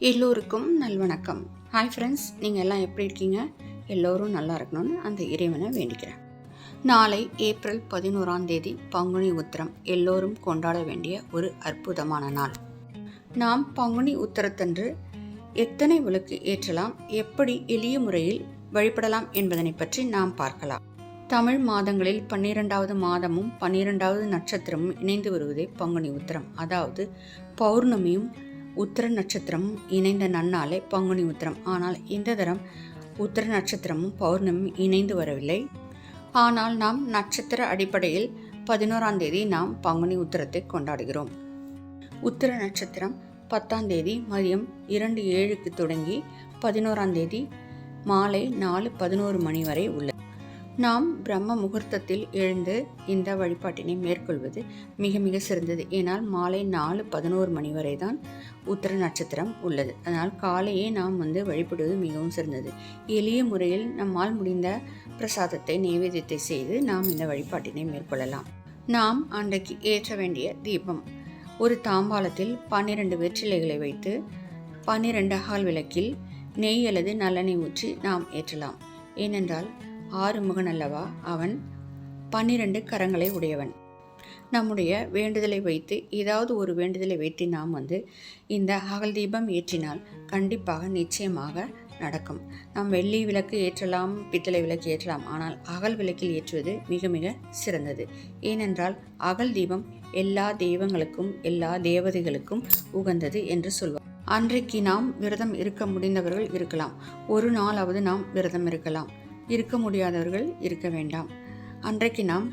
எல்லோருக்கும் நல்வணக்கம். Hi friends நீங்கள் எல்லாம் எப்படி இருக்கீங்க? எல்லோரும் நல்லா இருக்கணும்னு அந்த இறைவனை வேண்டிக்கிறேன். நாளை ஏப்ரல் பதினோராம் தேதி பங்குனி உத்திரம். எல்லோரும் கொண்டாட வேண்டிய ஒரு அற்புதமான நாள். நாம் பங்குனி உத்திரத்தன்று எத்தனை விளக்கு ஏற்றலாம்? எப்படி எளிய முறையில் வழிபடலாம் என்பதனை பற்றி நாம் பார்க்கலாம். தமிழ் மாதங்களில் பன்னிரெண்டாவது மாதமும் பன்னிரெண்டாவது நட்சத்திரமும் இணைந்து வருவதே பங்குனி உத்திரம். அதாவது பௌர்ணமியும் உத்திர நட்சத்திரமும் இணைந்த நன்னாளே பங்குனி உத்திரம். ஆனால் இந்த தரம் உத்திர நட்சத்திரமும் பௌர்ணமியும் இணைந்து வரவில்லை. ஆனால் நாம் நட்சத்திர அடிப்படையில் பதினோராம் தேதி நாம் பங்குனி உத்திரத்தை கொண்டாடுகிறோம். உத்திர நட்சத்திரம் பத்தாம் தேதி மதியம் இரண்டு ஏழுக்கு தொடங்கி பதினோராம் தேதி மாலை நாலு பதினோரு மணி வரை உள்ளது. நாம் பிரம்ம முகூர்த்தத்தில் எழுந்து இந்த வழிபாட்டினை மேற்கொள்வது மிக மிக சிறந்தது. ஏனால் மாலை நாலு பதினோரு மணி வரை தான் உத்தர நட்சத்திரம் உள்ளது. அதனால் காலையே நாம் வந்து வழிபடுவது மிகவும் சிறந்தது. எளிய முறையில் நம்மால் முடிந்த பிரசாதத்தை நைவேத்தியத்தை செய்து நாம் இந்த வழிபாட்டினை மேற்கொள்ளலாம். நாம் அன்றைக்கு ஏற்ற வேண்டிய தீபம். ஒரு தாம்பாளத்தில் பன்னிரண்டு வெற்றிலைகளை வைத்து பன்னிரண்டு அகால் விளக்கில் நெய் அல்லது நல்லெண்ணெய் ஊற்றி நாம் ஏற்றலாம். ஏனென்றால் ஆறுமுகன் அல்லவா? அவன் பன்னிரண்டு கரங்களை உடையவன். நம்முடைய வேண்டுதலை வைத்து ஏதாவது ஒரு வேண்டுதலை வைத்து நாம் வந்து இந்த அகல் தீபம் ஏற்றினால் கண்டிப்பாக நிச்சயமாக நடக்கும். நாம் வெள்ளி விளக்கு ஏற்றலாம் பித்தளை விளக்கு ஏற்றலாம். ஆனால் அகல் விளக்கில் ஏற்றுவது மிக மிக சிறந்தது. ஏனென்றால் அகல் தீபம் எல்லா தெய்வங்களுக்கும் எல்லா தேவதைகளுக்கும் உகந்தது என்று சொல்வார். அன்றைக்கு நாம் விரதம் இருக்க முடிந்தவர்கள் இருக்கலாம். ஒரு நாளாவது நாம் விரதம் இருக்கலாம். இருக்க முடியாதவர்கள் இருக்க வேண்டாம். அன்றைக்கு நாம்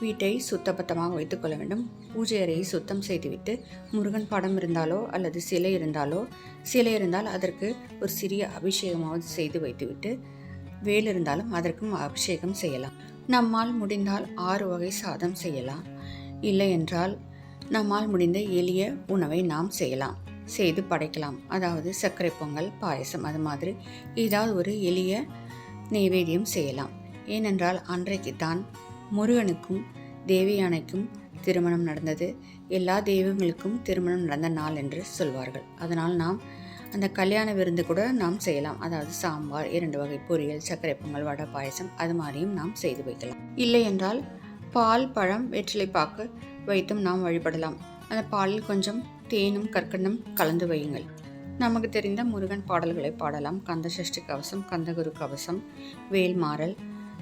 வீட்டை சுத்தபத்தமாக வைத்துக்கொள்ள வேண்டும். பூஜை அறையை சுத்தம் செய்துவிட்டு முருகன் படம் இருந்தாலோ அல்லது சிலை இருந்தாலோ சிலை இருந்தால் அதற்கு ஒரு சிறிய அபிஷேகமாவது செய்து வைத்துவிட்டு வேல் இருந்தாலும் அதற்கும் அபிஷேகம் செய்யலாம். நம்மால் முடிந்தால் ஆறு வகை சாதம் செய்யலாம். இல்லை என்றால் நம்மால் முடிந்த எளிய உணவை நாம் செய்யலாம். செய்து படைக்கலாம். அதாவது சர்க்கரை பொங்கல் பாயசம் அது மாதிரி ஏதாவது ஒரு எளிய நைவேத்தியம் செய்யலாம். ஏனென்றால் அன்றைக்கு தான் முருகனுக்கும் தேவியானைக்கும் திருமணம் நடந்தது. எல்லா தெய்வங்களுக்கும் திருமணம் நடந்த நாள் என்று சொல்வார்கள். அதனால் நாம் அந்த கல்யாண விருந்து கூட நாம் செய்யலாம். அதாவது சாம்பார் இரண்டு வகை பொரியல் சர்க்கரை பொங்கல் வடை பாயசம் அது மாதிரியும் நாம் செய்து வைக்கலாம். இல்லை என்றால் பால் பழம் வெற்றிலை பாக்கு வைத்தும் நாம் வழிபடலாம். அந்த பாலில் கொஞ்சம் தேனும் கற்கண்டும் கலந்து வையுங்கள். நமக்கு தெரிந்த முருகன் பாடல்களை பாடலாம். கந்த சஷ்டி கவசம் கந்தகுரு கவசம் வேல்மாறல்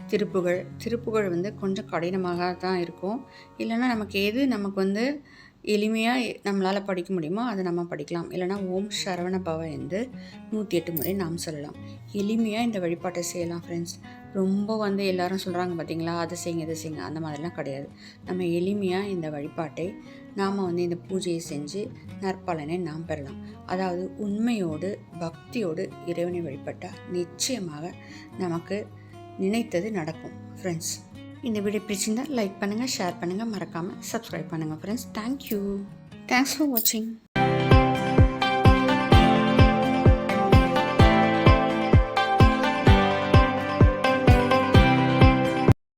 திருப்புகழ். திருப்புகழ் வந்து கொஞ்சம் கடினமாக தான் இருக்கும். இல்லைன்னா நமக்கு எது நமக்கு வந்து எளிமையாக நம்மளால் படிக்க முடியுமோ அதை நம்ம படிக்கலாம். இல்லைனா ஓம் சரவண பவ என்று நூற்றி எட்டு முறை நாம் சொல்லலாம். எளிமையாக இந்த வழிபாட்டை செய்யலாம் ஃப்ரெண்ட்ஸ் ரொம்ப வந்து எல்லாரும் சொல்கிறாங்க பார்த்தீங்களா அதை செய்யுங்க இதை செய்யுங்க. அந்த மாதிரிலாம் கிடையாது. நம்ம எளிமையாக இந்த வழிபாட்டை நாம் வந்து இந்த பூஜையை செஞ்சு நற்பலனை நாம் பெறலாம். அதாவது உண்மையோடு பக்தியோடு இறைவனை வழிபட்டால் நிச்சயமாக நமக்கு நினைத்தது நடக்கும் ஃப்ரெண்ட்ஸ் இந்த வீடியோ பிடிச்சிருந்தால் லைக் பண்ணுங்கள் ஷேர் பண்ணுங்கள் மறக்காமல் சப்ஸ்கிரைப் பண்ணுங்கள் ஃப்ரெண்ட்ஸ் தேங்க்யூ தேங்க்ஸ் ஃபார் வாட்சிங்